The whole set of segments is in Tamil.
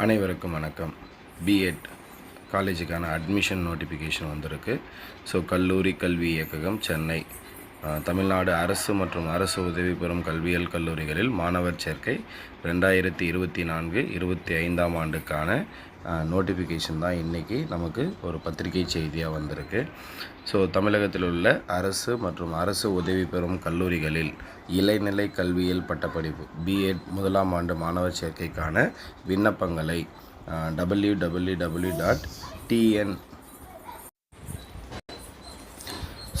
அனைவருக்கும் வணக்கம். பிஎட் காலேஜுக்கான அட்மிஷன் நோட்டிஃபிகேஷன் வந்திருக்கு. ஸோ கல்லூரி கல்வி இயக்ககம் சென்னை தமிழ்நாடு அரசு மற்றும் அரசு உதவி பெறும் கல்வியியல் கல்லூரிகளில் மாணவர் சேர்க்கை ரெண்டாயிரத்தி இருபத்தி நான்கு இருபத்தி ஐந்தாம் ஆண்டுக்கான நோட்டிஃபிகேஷன் தான் இன்றைக்கி நமக்கு ஒரு பத்திரிகை செய்தியாக வந்திருக்கு. ஸோ தமிழகத்தில் உள்ள அரசு மற்றும் அரசு உதவி பெறும் கல்லூரிகளில் இளைநிலை கல்வியியல் பட்டப்படிப்பு பிஎட் முதலாம் ஆண்டு மாணவர் சேர்க்கைக்கான விண்ணப்பங்களை W W W dot TN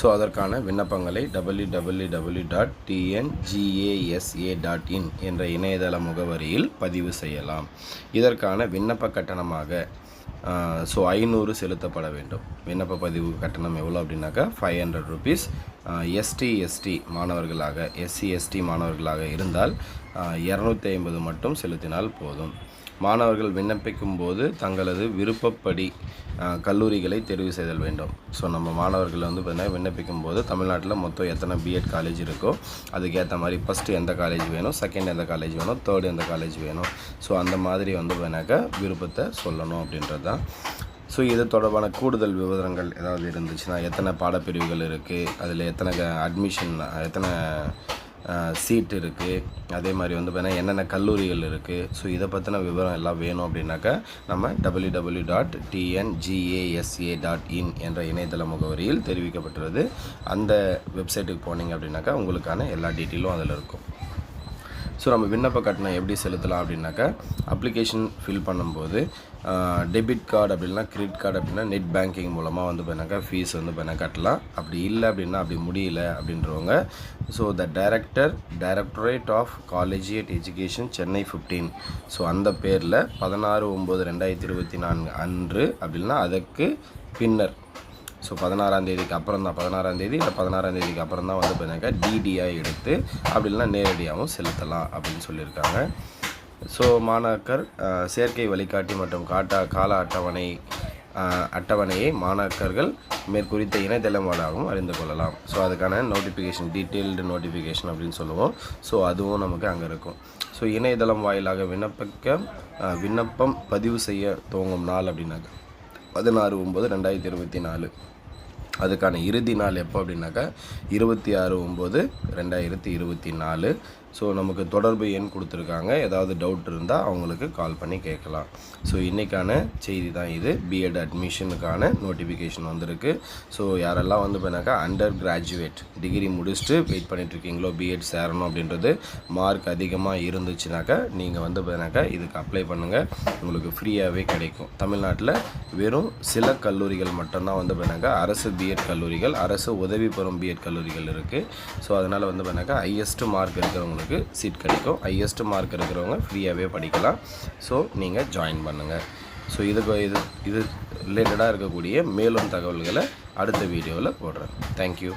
so அதற்கான விண்ணப்பங்களை W W W dot TNGASA dot in என்ற இணையதள முகவரியில் பதிவு செய்யலாம். இதற்கான விண்ணப்ப கட்டணமாக ஸோ ஐநூறு செலுத்தப்பட வேண்டும். விண்ணப்ப பதிவு கட்டணம் எவ்வளோ அப்படின்னாக்கா five hundred rupees ST ST மாணவர்களாக எஸ்சி எஸ்டி மாணவர்களாக இருந்தால் இரநூத்தி ஐம்பது மட்டும் செலுத்தினால் போதும். மாணவர்கள் விண்ணப்பிக்கும் போது தங்களது விருப்பப்படி கல்லூரிகளை தெரிவு செய்தல் வேண்டும். ஸோ நம்ம மாணவர்கள் வந்து பார்த்திங்கன்னா விண்ணப்பிக்கும் போது தமிழ்நாட்டில் மொத்தம் எத்தனை பிஎட் காலேஜ் இருக்கோ அதுக்கேற்ற மாதிரி ஃபஸ்ட்டு எந்த காலேஜ் வேணும் செகண்ட் எந்த காலேஜ் வேணும் தேர்ட் எந்த காலேஜ் வேணும். ஸோ அந்த மாதிரி வந்து பார்த்தினாக்கா விருப்பத்தை சொல்லணும் அப்படின்றது தான் ஸோ இது தொடர்பான கூடுதல் விவரங்கள் ஏதாவது இருந்துச்சுன்னா எத்தனை பாடப்பிரிவுகள் இருக்குது அதில் எத்தனை அட்மிஷன் எத்தனை சீட் இருக்குது அதே மாதிரி வந்து பார்த்தீங்கன்னா என்னென்ன கல்லூரிகள் இருக்குது ஸோ இதை பற்றின விவரம் எல்லாம் வேணும் அப்படின்னாக்கா நம்ம W W dot TNGASA dot in என்ற இணையதள முகவரியில் தெரிவிக்கப்பட்டுள்ளது. அந்த வெப்சைட்டுக்கு போனீங்க அப்படின்னாக்கா உங்களுக்கான எல்லா டீட்டெயிலும் அதில் இருக்கும். ஸோ நம்ம விண்ணப்ப கட்டணம் எப்படி செலுத்தலாம் அப்படின்னாக்கா அப்ளிகேஷன் ஃபில் பண்ணும்போது டெபிட் கார்டு அப்படின்னா கிரெடிட் கார்டு அப்படின்னா நெட் பேங்கிங் மூலமாக வந்து பண்ணாக்கா ஃபீஸ் வந்து பண்ண கட்டலாம். அப்படி இல்லை அப்படின்னா அப்படி முடியல அப்படின்றவங்க so the director directorate of collegiate education Chennai fifteen so அந்த பேரில் பதினாறு ஒம்பது ரெண்டாயிரத்தி இருபத்தி நான்கு அன்று அப்படின்னா அதற்கு பின்னர் ஸோ பதினாறாம் தேதிக்கு அப்புறம் தான் பதினாறாம் தேதி இல்லை பதினாறாம் தேதிக்கு அப்புறம் தான் வந்து பார்த்தீங்கன்னாக்கா டிடியாக எடுத்து அப்படி இல்லைனா நேரடியாகவும் செலுத்தலாம் அப்படின்னு சொல்லியிருக்காங்க. ஸோ மாணாக்கர் செயற்கை வழிகாட்டி மற்றும் காட்டா கால அட்டவணை அட்டவணையை மாணாக்கர்கள் மேற்குறித்த இணையதளம் மூலமாகவும் அறிந்து கொள்ளலாம். ஸோ அதுக்கான நோட்டிஃபிகேஷன் டீட்டெயில்டு நோட்டிஃபிகேஷன் அப்படின்னு சொல்லுவோம். ஸோ அதுவும் நமக்கு அங்கே இருக்கும். ஸோ இணையதளம் வாயிலாக விண்ணப்பிக்க விண்ணப்பம் பதிவு செய்ய துவங்கும் நாள் அப்படின்னாக்க பதினாறு ஒம்பது ரெண்டாயிரத்தி இருபத்தி நாலு. அதுக்கான இறுதி நாள் எப்போ அப்படின்னாக்கா இருபத்தி ஆறு ஒம்பது ரெண்டாயிரத்தி இருபத்தி நாலு. ஸோ நமக்கு தொடர்பு எண் கொடுத்துருக்காங்க. ஏதாவது டவுட் இருந்தால் அவங்களுக்கு கால் பண்ணி கேட்கலாம். ஸோ இன்றைக்கான செய்தி தான் இது. பிஎட் அட்மிஷனுக்கான நோட்டிஃபிகேஷன் வந்திருக்கு. ஸோ யாரெல்லாம் வந்து பண்ணாக்கா அண்டர் கிராஜுவேட் டிகிரி முடிச்சுட்டு வெயிட் பண்ணிட்டு இருக்கீங்களோ பிஎட் சேரணும் அப்படின்றது மார்க் அதிகமாக இருந்துச்சுனாக்கா நீங்கள் வந்து பண்ணாக்கா இதுக்கு அப்ளை பண்ணுங்கள் உங்களுக்கு ஃப்ரீயாகவே கிடைக்கும். தமிழ்நாட்டில் வெறும் சில கல்லூரிகள் மட்டும்தான் வந்து பண்ணாக்கா அரசு பிஎட் கல்லூரிகள் அரசு உதவி பெறும் பிஎட் கல்லூரிகள் இருக்குது ஸோ அதனால் வந்து பண்ணாக்கா ஹையஸ்ட் மார்க் இருக்கிறவங்களுக்கு சீட் கிடைக்கும். ஹையஸ்ட் மார்க் இருக்கிறவங்க ஃப்ரீயாகவே படிக்கலாம். ஸோ நீங்கள் ஜாயின் பண்ணுங்கள் ஸோ இதுக்கு இது இது ரிலேட்டடாக இருக்கக்கூடிய மேலும் தகவல்களை அடுத்த வீடியோவில் போடுறேன். தேங்க்யூ